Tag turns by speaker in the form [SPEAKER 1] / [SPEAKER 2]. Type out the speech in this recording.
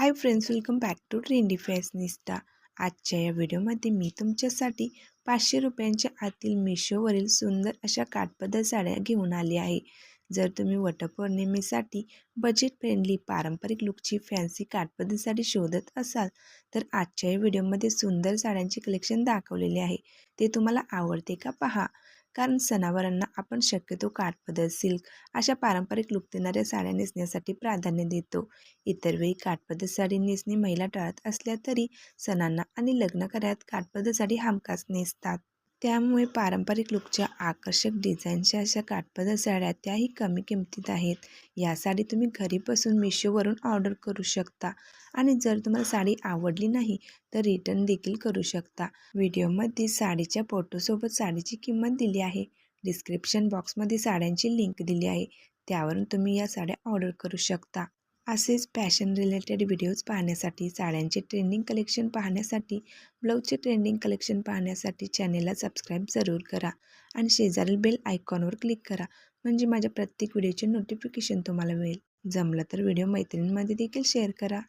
[SPEAKER 1] Hi friends welcome back to trendy fashionista आजच्या या व्हिडिओमध्ये मी तुमच्यासाठी पाचशे रुपयांच्या आतील मिशोवरील सुंदर अशा काठपदर साड्या घेऊन आली आहे. जर तुम्ही वटपौर्णिमेसाठी बजेट फ्रेंडली पारंपरिक लुकची फॅन्सी काठपदर साडी शोधत असाल तर आजच्या व्हिडिओमध्ये सुंदर साड्यांचे कलेक्शन दाखवलेले आहे. ते तुम्हाला आवडते का पहा. कारण सणावारांना आपण शक्यतो काठपदर सिल्क अशा पारंपरिक लुक देणाऱ्या साड्या नेसण्यासाठी प्राधान्य देतो. इतर वेळी काठपदर साडी नेसणे महिला टाळत असल्या तरी सणांना आणि लग्न कार्यात काठपदर साडी हमखास नेसतात. त्यामुळे पारंपरिक लुकच्या आकर्षक डिझाईनच्या अशा काटपदर साड्या त्याही कमी किमतीत आहेत. या साडी तुम्ही घरी बसून मिशोवरून ऑर्डर करू शकता आणि जर तुम्हाला साडी आवडली नाही तर रिटर्न देखील करू शकता. व्हिडिओमध्ये साडीच्या फोटोसोबत साडीची किंमत दिली आहे. डिस्क्रिप्शन बॉक्समध्ये साड्यांची लिंक दिली आहे. त्यावरून तुम्ही या साड्या ऑर्डर करू शकता. असेच फॅशन रिलेटेड व्हिडिओज पाहण्यासाठी साड्यांचे ट्रेंडिंग कलेक्शन पाहण्यासाठी ब्लाऊजचे ट्रेंडिंग कलेक्शन पाहण्यासाठी चॅनेलला सबस्क्राईब जरूर करा आणि शेजारील बेल आयकॉनवर क्लिक करा म्हणजे माझ्या प्रत्येक व्हिडिओचे नोटिफिकेशन तुम्हाला मिळेल. जमलं तर व्हिडिओ मैत्रिणींमध्ये देखील शेअर करा.